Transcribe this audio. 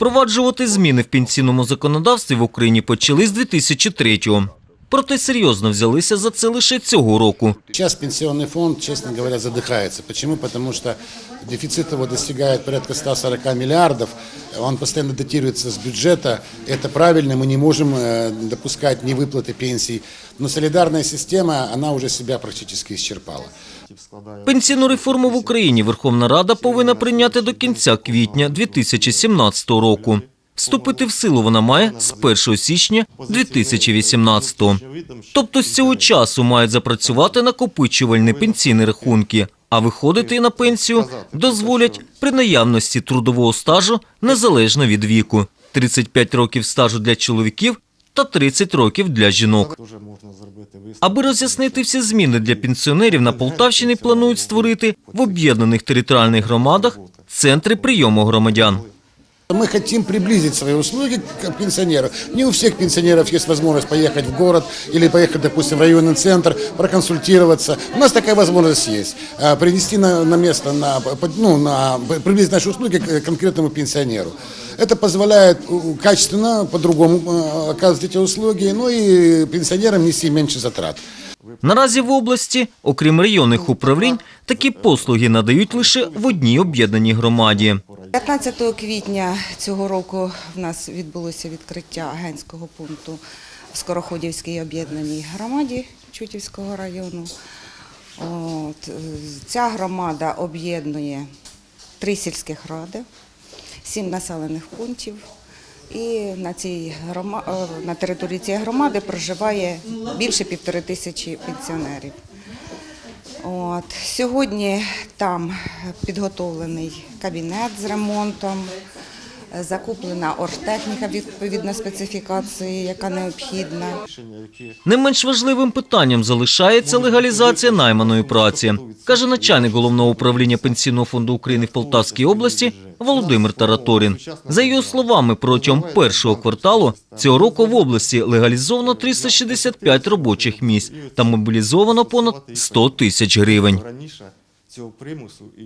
Впроваджувати зміни в пенсійному законодавстві в Україні почали з 2003-го Проте серйозно взялися за це лише цього року. Сейчас пенсионный фонд, честно говоря, задыхается. Почему? Потому что дефицит его достигает порядка 140 миллиардов. Он постоянно датируется с бюджета. Это правильно, мы не можем э, допускать невыплаты пенсий. Но солидарная система, она уже себя практически исчерпала. Пенсійну реформу в Україні Верховна Рада повинна прийняти до кінця квітня 2017 року. Вступити в силу вона має з 1 січня 2018. Тобто з цього часу мають запрацювати накопичувальні пенсійні рахунки, а виходити на пенсію дозволять при наявності трудового стажу незалежно від віку. 35 років стажу для чоловіків та 30 років для жінок. Аби роз'яснити всі зміни для пенсіонерів на Полтавщині планують створити в об'єднаних територіальних громадах центри прийому громадян. Мы хотим приблизить свои услуги к пенсионеру. Не у всех пенсионеров есть возможность поехать в город или поехать, допустим, в районный центр, проконсультироваться. У нас такая возможность есть. А, Принести на, на место, на, под- ну, на, приблизить наши услуги к конкретному пенсионеру. Это позволяет у- качественно, по-другому э, оказывать эти услуги, ну и пенсионерам нести меньше затрат. Наразі в області, окрім районних управлінь, такі послуги надають лише в одній об'єднаній громаді. 15 квітня цього року в нас відбулося відкриття агентського пункту в Скороходівській об'єднаній громаді Чутівського району. От, ця громада об'єднує три сільських ради, сім населених пунктів. І на, цій грома... е, на території цієї громади проживає більше півтори тисячі пенсіонерів. От. Сьогодні там підготовлений кабінет з ремонтом, закуплена оргтехніка відповідно специфікації, яка необхідна. Не менш важливим питанням залишається легалізація найманої праці, каже начальник головного управління Пенсійного фонду України в Полтавській області Володимир Тараторін. За його словами, протягом першого кварталу цього року в області легалізовано 365 робочих місць та мобілізовано понад 100 тисяч гривень. цього примусу і